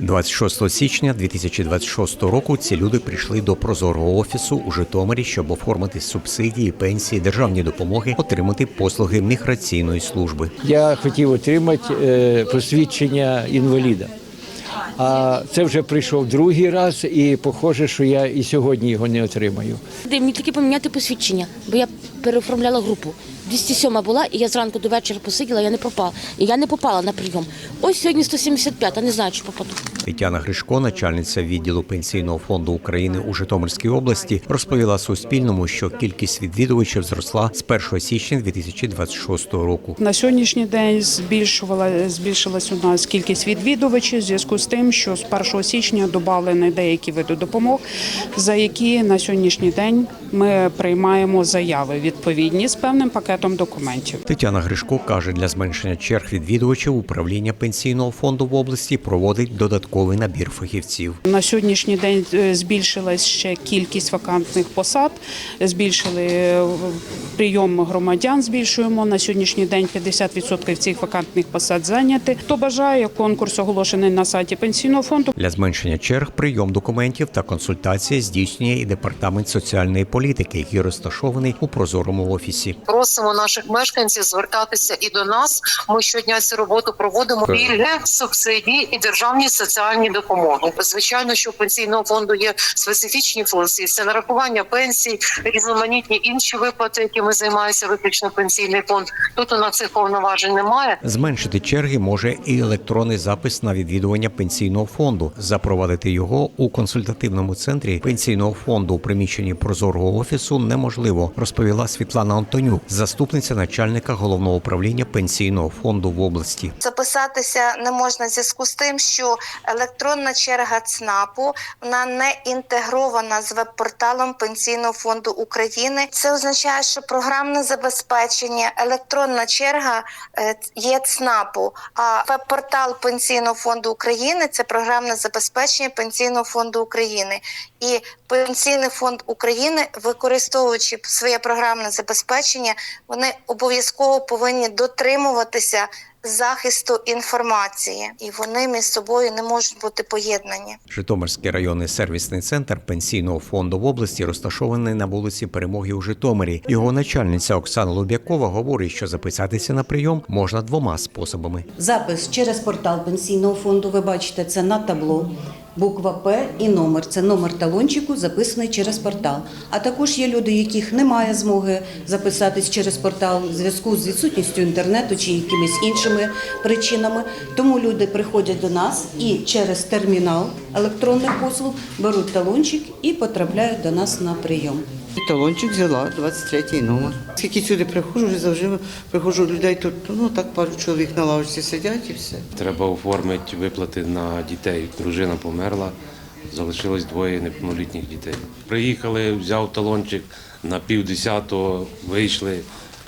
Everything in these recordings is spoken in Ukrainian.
26 січня 2026 року ці люди прийшли до прозорого офісу у Житомирі, щоб оформити субсидії, пенсії, державні допомоги, отримати послуги міграційної служби. Я хотів отримати е, посвідчення інваліда. А це вже прийшов другий раз, і похоже, що я і сьогодні його не отримаю. Мені тільки поміняти посвідчення, бо я переоформляла групу. 207 була, і я зранку до вечора посиділа, я не попала. І я не попала на прийом. Ось сьогодні 175, а не знаю, чи попаду. Тетяна Гришко, начальниця відділу пенсійного фонду України у Житомирській області, розповіла Суспільному, що кількість відвідувачів зросла з 1 січня 2026 року. На сьогоднішній день збільшувала збільшилась у нас кількість відвідувачів в зв'язку з тим, що з 1 січня додавлені деякі види допомог, за які на сьогоднішній день ми приймаємо заяви відповідні з певним пакетом документів. Тетяна Гришко каже, для зменшення черг відвідувачів управління пенсійного фонду в області проводить додатковий набір фахівців. На сьогоднішній день е, збільшилась ще кількість вакантних посад, збільшили е, прийом громадян. Збільшуємо на сьогоднішній день 50% цих вакантних посад зайняті. Хто бажає, конкурс оголошений на сайті пенсійного фонду. Для зменшення черг прийом документів та консультація здійснює і департамент соціальної політики, який розташований у прозорому офісі. Просимо наших мешканців звертатися і до нас. Ми щодня цю роботу проводимо. Пільги, субсидії і державні соціальні допомоги. Звичайно, що у пенсійного фонду є специфічні функції. Це нарахування пенсій, різноманітні інші виплати, якими займається виключно пенсійний фонд. Тут у нас цих повноважень немає. Зменшити черги може і електронний запис на відвідування пенсійного фонду. Запровадити його у консультативному центрі пенсійного фонду у приміщенні прозорого офісу неможливо, розповіла Світлана Антонюк, заступниця начальника головного управління пенсійного фонду в області. Записатися не можна в зв'язку з тим, що електронна черга ЦНАПу вона не інтегрована з веб-порталом Пенсійного фонду України. Це означає, що програмне забезпечення, електронна черга е, є ЦНАПу, а веб-портал Пенсійного фонду України це програмне забезпечення Пенсійного фонду України. І Пенсійний фонд України, використовуючи своє програмне забезпечення, вони обов'язково повинні дотримуватися захисту інформації, і вони між собою не можуть бути поєднані. Житомирський районний сервісний центр пенсійного фонду в області розташований на вулиці Перемоги у Житомирі. Його начальниця Оксана Лубякова говорить, що записатися на прийом можна двома способами. Запис через портал пенсійного фонду. Ви бачите, це на табло. Буква П і номер. Це номер талончику, записаний через портал. А також є люди, яких немає змоги записатись через портал в зв'язку з відсутністю інтернету чи якимись іншими причинами. Тому люди приходять до нас і через термінал електронних послуг беруть талончик і потрапляють до нас на прийом. Талончик взяла, 23 номер. Скільки сюди приходжу, вже завжди приходжу людей тут, ну так пару чоловік на лавочці сидять і все. Треба оформити виплати на дітей. Дружина померла, залишилось двоє неповнолітніх дітей. Приїхали, взяв талончик на півдесятого, вийшли,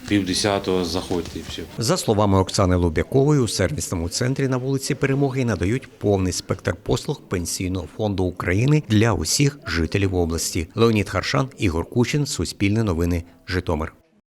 півдесятого заходьте і все. За словами Оксани Лубякової, у сервісному центрі на вулиці Перемоги надають повний спектр послуг пенсійного фонду України для усіх жителів області. Леонід Харшан, Ігор Кучин, Суспільне новини, Житомир.